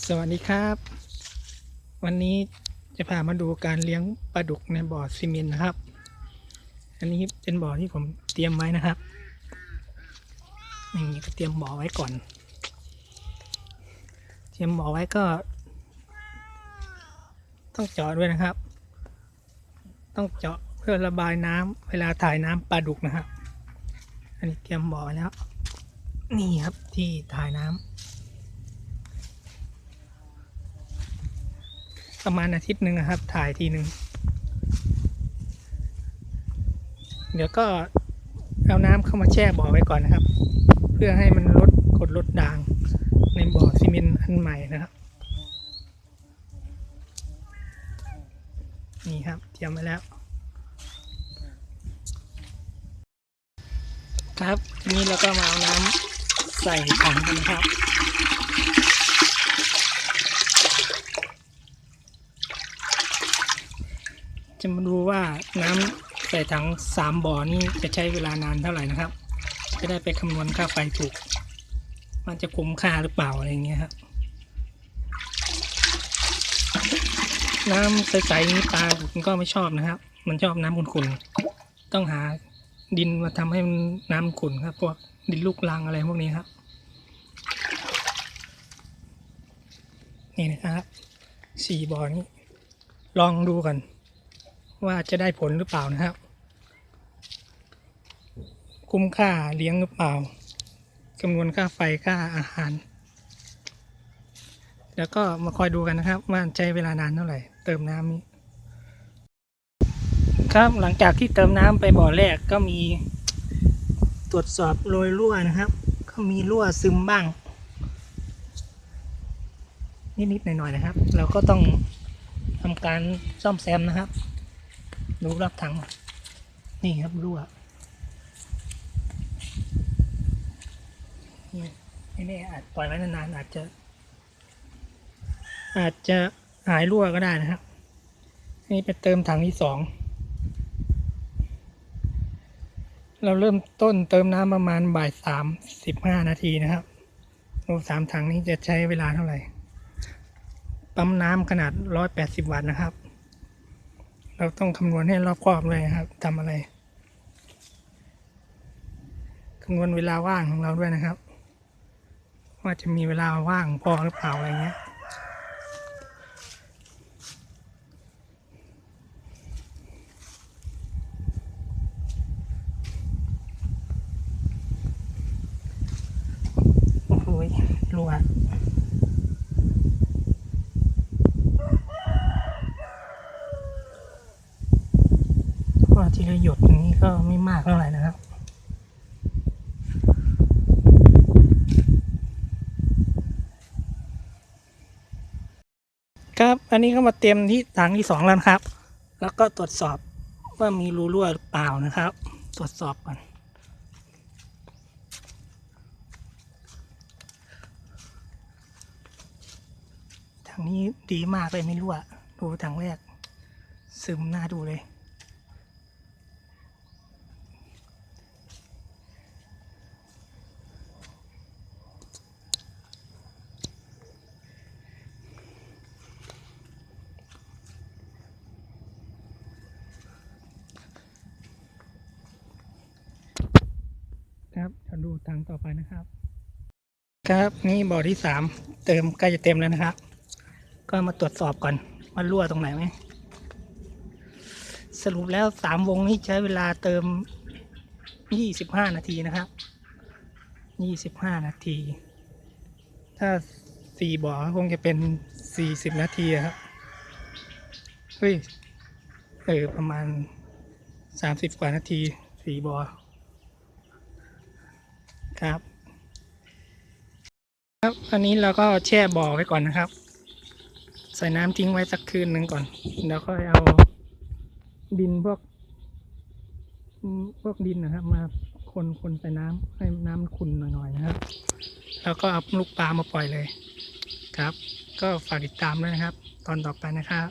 สวัสดีครับ วันนี้จะพามาดูการเลี้ยงปลาดุกในบ่อซีเมนต์นะครับ อันนี้เป็นบ่อที่ผมเตรียมไว้นะครับอย่างนี้ก็เตรียมบ่อไว้ก่อน เตรียมบ่อไว้ก็ ต้องเจาะด้วยนะครับ ต้องเจาะเพื่อระบายน้ำเวลาถ่ายน้ำปลาดุกนะครับ อันนี้เตรียมบ่อแล้ว นี่ครับที่ถ่ายน้ำ ประมาณอาทิตย์หนึ่งนะครับ ถ่ายทีหนึ่งเดี๋ยวก็เอาน้ำเข้ามาแช่บ่อไว้ก่อนนะครับ เพื่อให้มันลดกดลดด่างในบ่อซีเมนต์อันใหม่นะครับ นี่ครับเตรียมไว้แล้ว ครับทีนี้เราก็มาเอาน้ำใส่ถังกันนะครับ จะมาดูว่าน้ำใส่ถังสามบ่อนี่จะใช้เวลานานเท่าไหร่นะครับ จะได้ไปคำนวณค่าไฟถูก มันจะคุ้มค่าหรือเปล่าอะไรอย่างเงี้ยครับน้ำใสๆนี้ปลามันก็ไม่ชอบนะครับ มันชอบน้ำขุ่นๆ ต้องหาดินมาทำให้มันน้ำขุ่นครับ พวกดินลูกรังอะไรพวกนี้ครับ นี่นะครับสี่บ่อนี้ลองดูกัน ว่าจะได้ผลหรือเปล่านะครับ คุ้มค่าเลี้ยงหรือเปล่าคำนวณค่าไฟค่าอาหาร แล้วก็มาคอยดูกันนะครับว่าใช้เวลานานเท่าไหร่ เติมน้ำนี้ ครับหลังจากที่เติมน้ำไปบ่อแรกก็มีตรวจสอบโรยรั่วนะครับ ก็มีรั่วซึมบ้างนิดๆหน่อยๆนะครับ เราก็ต้องทำการซ่อมแซมนะครับ ดูรอบถัง นี่ครับรั่วนี่ไม่อาจปล่อยไว้นานๆอาจจะ อาจจะหายรั่วก็ได้นะครับนี่ไปเติมถังที่สองเราเริ่มต้นเติมน้ำประมาณบ่ายสามสิบห้านาทีนะครับโอ้สามถังนี้จะใช้เวลาเท่าไหร่ ปั๊มน้ำขนาดร้อยแปดสิบวัตต์นะครับ เราต้องคำนวณให้รอบคอบเลยครับทำอะไรคำนวณเวลาว่างของเราด้วยนะครับ ว่าจะมีเวลาว่างพอหรือเปล่าอะไรเงี้ย โอ้โหรัว ก็ ทีละหยดอย่างนี้ก็ไม่มากเท่าไหร่นะครับครับ อันนี้ก็มาเตรียมที่ถังที่สองแล้วครับ แล้วก็ตรวจสอบว่ามีรูรั่วหรือเปล่านะครับ ตรวจสอบก่อน ถังนี้ดีมากเลยไม่รั่ว ดูถังแรก ซึมหน้าดูเลย ครับเดี๋ยวดูถังต่อไปนะครับ ครับนี่บ่อที่สามเติมใกล้จะเต็มแล้วนะครับ ก็มาตรวจสอบก่อนว่ารั่วตรงไหนไหมสรุปแล้วสามวงนี้ใช้เวลาเติมยี่สิบห้านาทีนะครับยี่สิบห้านาที ถ้าสี่บ่อคงจะเป็นสี่สิบนาทีครับเฮ้ยเออประมาณสามสิบกว่านาทีสี่บ่อ ครับ ครับอันนี้เราก็แช่บ่อไว้ก่อนนะครับ ใส่น้ำทิ้งไว้สักคืนหนึ่งก่อนแล้วก็เอาดินพวก พวกดินนะครับ มาคนคนใส่น้ำให้น้ำขุ่นหน่อยๆนะครับ แล้วก็เอาลูกปลามาปล่อยเลยครับ ก็ฝากติดตามด้วยนะครับ ตอนต่อไปนะครับ